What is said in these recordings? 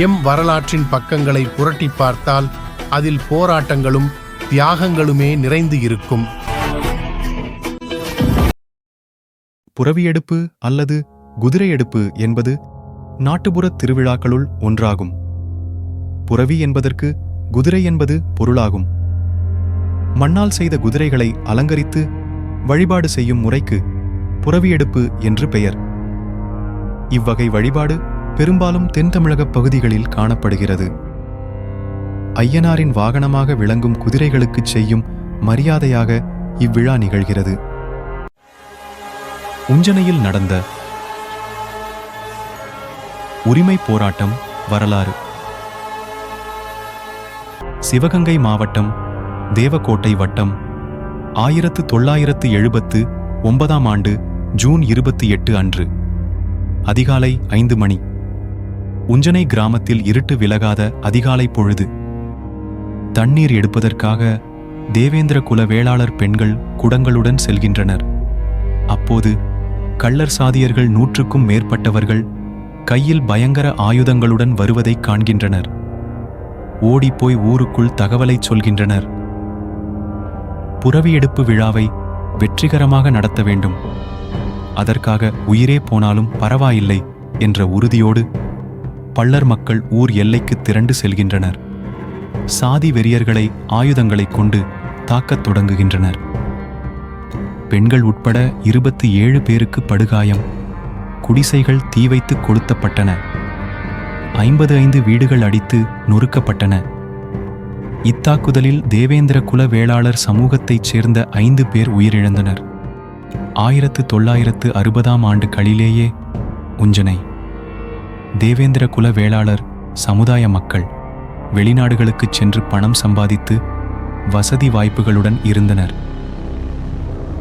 M வரலாற்றின் பக்கங்களை புரட்டி பார்த்தால் அதில் போராட்டங்களும் தியாகங்களுமே நிறைந்து இருக்கும். புறவியெடுப்பு அல்லது குதிரையெடுப்பு என்பது நாட்டுப்புற திருவிழாக்களுள் ஒன்றாகும். புறவி என்பதற்கு குதிரை என்பது பொருளாகும். மண்ணால் செய்த குதிரைகளை அலங்கரித்து வழிபாடு செய்யும் முறைக்கு புறவியெடுப்பு என்று பெயர். இவ்வகை வழிபாடு பெரும்பாலும் தென் தமிழக பகுதிகளில் காணப்படுகிறது. ஐயனாரின் வாகனமாக விளங்கும் குதிரைகளுக்கு செய்யும் மரியாதையாக இவ்விழா நிகழ்கிறது. உஞ்சனையில் நடந்த உரிமை போராட்டம் வரலாறு. சிவகங்கை மாவட்டம் தேவக்கோட்டை வட்டம் ஆயிரத்து தொள்ளாயிரத்து எழுபத்து ஒன்பதாம் ஆண்டு ஜூன் இருபத்தி எட்டு அன்று அதிகாலை ஐந்து மணி. உஞ்சனை கிராமத்தில் இருட்டு விலகாத அதிகாலை பொழுது. தண்ணீர் எடுப்பதற்காக தேவேந்திர குல வேளாளர் பெண்கள் குடங்களுடன் செல்கின்றனர். அப்போது கள்ளர் சாதியர்கள் நூற்றுக்கும் மேற்பட்டவர்கள் கையில் பயங்கர ஆயுதங்களுடன் வருவதைக் காண்கின்றனர். ஓடிப்போய் ஊருக்குள் தகவலைச் சொல்கின்றனர். புறவியெடுப்பு விழாவை வெற்றிகரமாக நடத்த வேண்டும். அதற்காக உயிரே போனாலும் பரவாயில்லை என்ற உறுதியோடு பள்ளர் மக்கள் ஊர் எல்லைக்கு திரண்டு செல்கின்றனர். சாதி வெறியர்களை ஆயுதங்களைக் கொண்டு தாக்கத் தொடங்குகின்றனர். பெண்கள் உட்பட இருபத்தி ஏழு பேருக்கு படுகாயம். குடிசைகள் தீ வைத்து கொளுத்தப்பட்டன. ஐம்பது ஐந்து வீடுகள் அடித்து நொறுக்கப்பட்டன. இத்தாக்குதலில் தேவேந்திர குல வேளாளர் சமூகத்தைச் சேர்ந்த ஐந்து பேர் உயிரிழந்தனர். ஆயிரத்து தொள்ளாயிரத்து அறுபதாம் ஆண்டு களிலேயே உஞ்சனை. தேவேந்திர குல வேளாளர் சமுதாய மக்கள் வெளிநாடுகளுக்குச் சென்று பணம் சம்பாதித்து வசதி வாய்ப்புகளுடன் இருந்தனர்.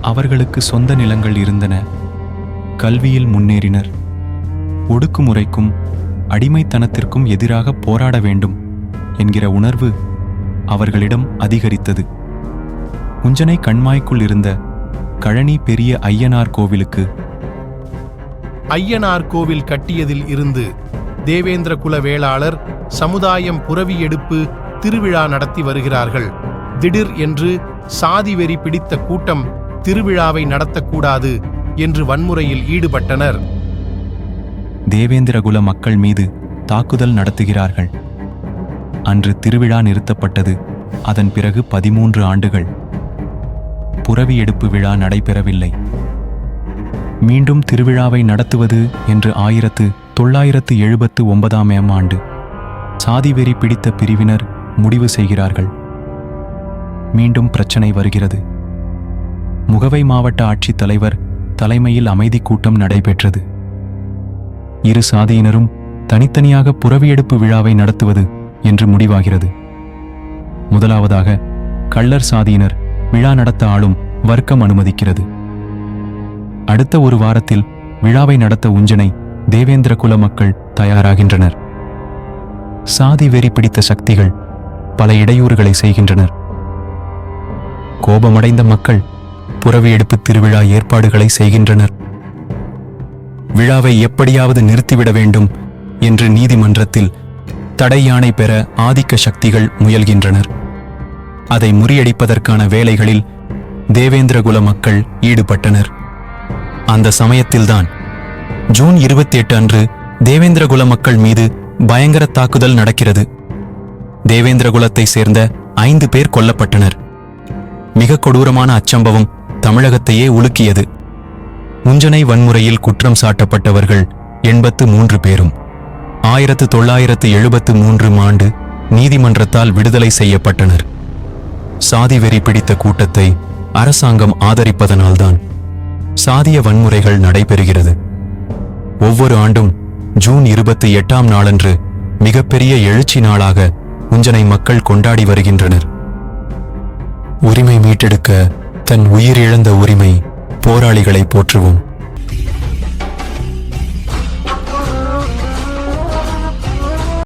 அவர்களுக்கு சொந்த நிலங்கள் இருந்தன. கல்வியில் முன்னேறினர். ஒடுக்குமுறைக்கும் அடிமைத்தனத்திற்கும் எதிராக போராட வேண்டும் என்கிற உணர்வு அவர்களிடம் அதிகரித்தது. உஞ்சனை கண்மாய்க்குள் இருந்த கழனி பெரிய ஐயனார் கோவிலுக்கு ஐயனார் கோவில் கட்டியதில் இருந்து தேவேந்திர குல வேளாளர் சமுதாயம் புறவி எடுப்பு திருவிழா நடத்தி வருகிறார்கள். திடீர் என்று சாதி வெறி பிடித்த கூட்டம் திருவிழாவை நடத்தக்கூடாது என்று வன்முறையில் ஈடுபட்டனர். தேவேந்திரகுல மக்கள் மீது தாக்குதல் நடத்துகிறார்கள். அன்று திருவிழா நிறுத்தப்பட்டது. அதன் பிறகு பதிமூன்று ஆண்டுகள் புரவி எடுப்பு விழா நடைபெறவில்லை. மீண்டும் திருவிழாவை நடத்துவது என்று ஆயிரத்து தொள்ளாயிரத்து எழுபத்து ஒன்பதாம் ஆம் ஆண்டு சாதிவெறி பிடித்த பிரிவினர் முடிவு செய்கிறார்கள். மீண்டும் பிரச்சனை வருகிறது. முகவை மாவட்ட ஆட்சித் தலைவர் தலைமையில் அமைதி கூட்டம் நடைபெற்றது. இரு சாதியினரும் தனித்தனியாக புறவியெடுப்பு விழாவை நடத்துவது என்று முடிவாகிறது. முதலாவதாக கள்ளர் சாதியினர் விழா நடத்த ஆளும் வர்க்கம் அனுமதிக்கிறது. அடுத்த ஒரு வாரத்தில் விழாவை நடத்த உஞ்சனை தேவேந்திர குல மக்கள் தயாராகின்றனர். சாதி வெறி பிடித்த சக்திகள் பல இடையூறுகளை செய்கின்றனர். கோபமடைந்த மக்கள் புறவியெடுப்பு திருவிழா ஏற்பாடுகளை செய்கின்றனர். விழாவை எப்படியாவது நிறுத்திவிட வேண்டும் என்று நீதிமன்றத்தில் தடை யானை பெற ஆதிக்க சக்திகள் முயல்கின்றனர். அதை முறியடிப்பதற்கான வேலைகளில் தேவேந்திரகுல மக்கள் ஈடுபட்டனர். அந்த சமயத்தில்தான். ஜூன் இருபத்தி எட்டு அன்று தேவேந்திரகுல மக்கள் மீது பயங்கர தாக்குதல் நடக்கிறது. தேவேந்திரகுலத்தை சேர்ந்த ஐந்து பேர் கொல்லப்பட்டனர். மிக கொடூரமான அச்சம்பவம் தமிழகத்தையே உலுக்கியது. முஞ்சனை வன்முறையில் குற்றம் சாட்டப்பட்டவர்கள் எண்பத்து மூன்று பேரும். ஆயிரத்து தொள்ளாயிரத்து எழுபத்து மூன்று ஆண்டு நீதிமன்றத்தால் விடுதலை செய்யப்பட்டனர். சாதி வெறி பிடித்த கூட்டத்தை அரசாங்கம் ஆதரிப்பதனால்தான் சாதிய வன்முறைகள் நடைபெறுகிறது. ஒவ்வொரு ஆண்டும் ஜூன் இருபத்தி எட்டாம் நாளன்று மிகப்பெரிய எழுச்சி நாளாக உஞ்சனை மக்கள் கொண்டாடி வருகின்றனர். உரிமை மீட்டெடுக்க தன் உயிரிழந்த உரிமை போராளிகளை போற்றுவோம்.